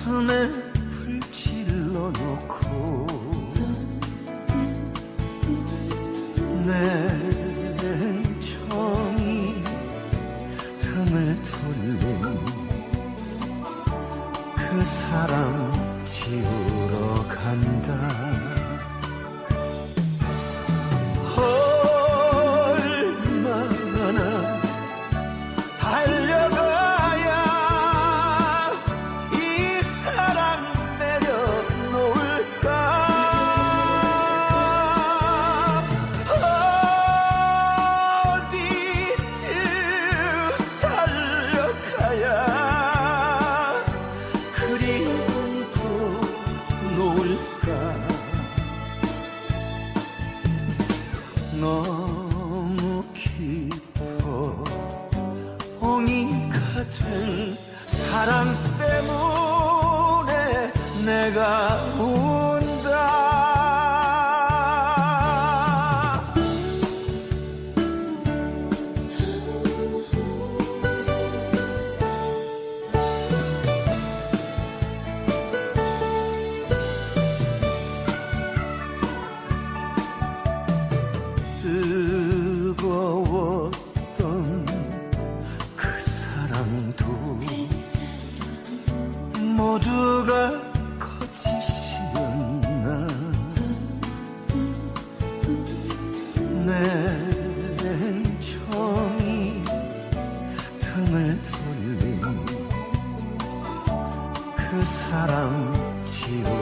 가슴에 불질러 놓고 내 정이 등을 돌린 그 사람 da 사람 지우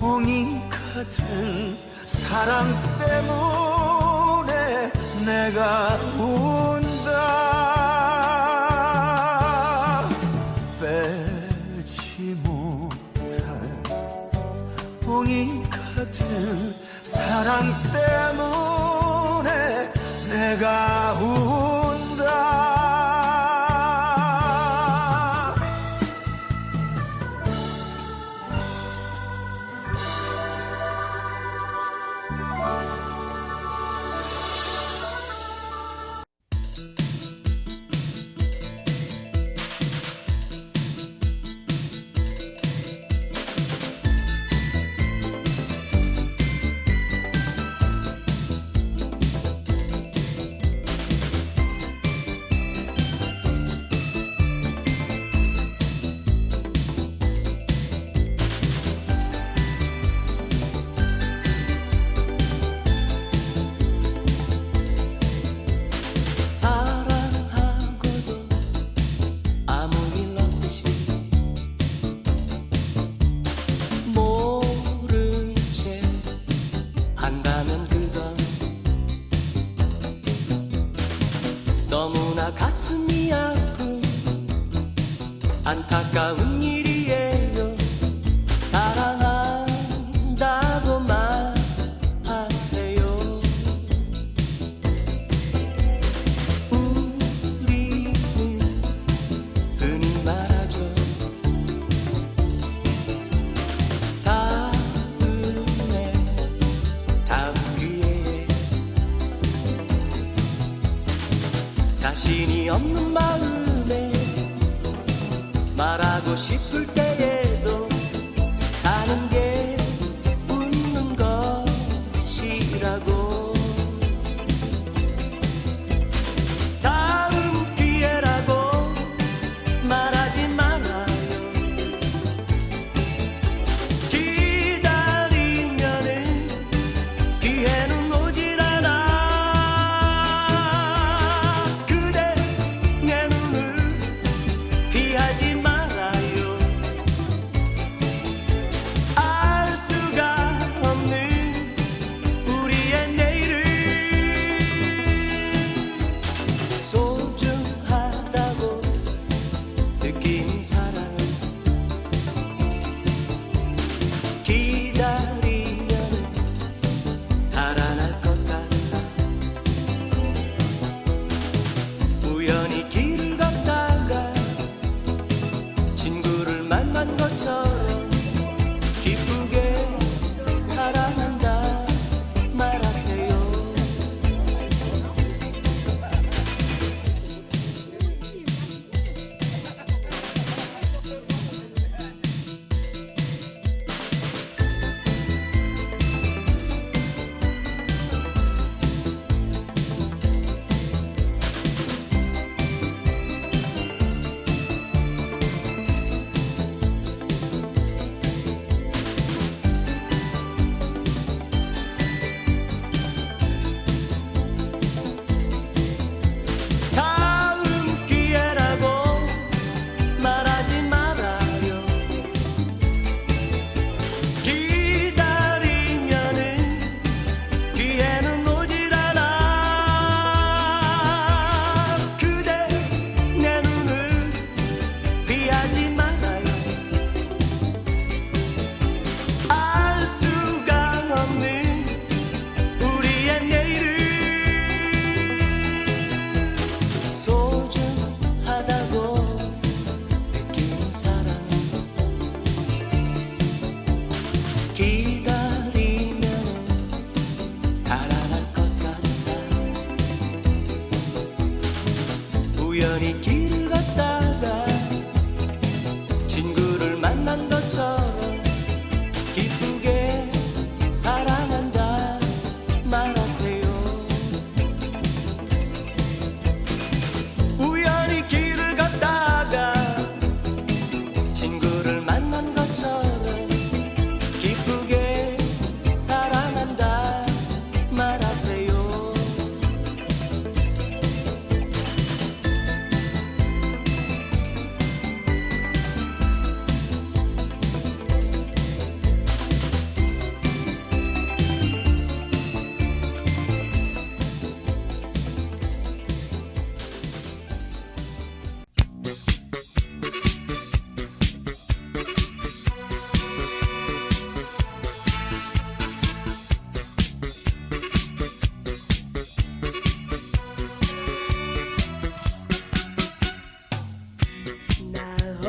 봉이 같은 사랑 때문에 내가 운다. 빼지 못할 봉이 같은 사랑 때문에 내가 운다. 너무나 가슴이 아픈 안타까운 일이에요. 없는 마음에 말하고 싶을 때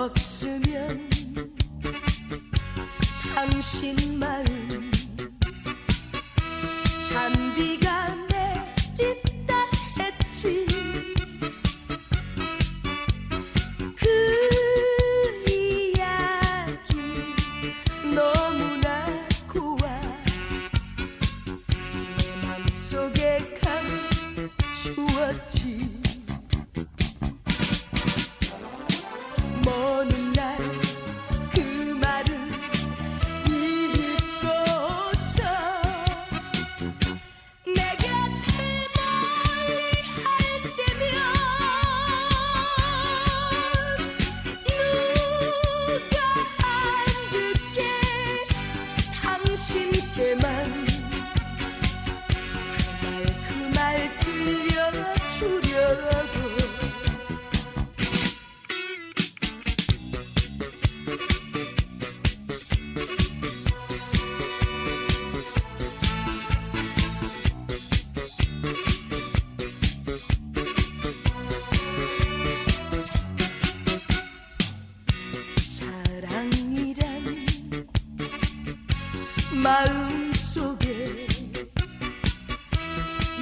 없으면 당신 말로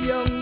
young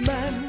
man.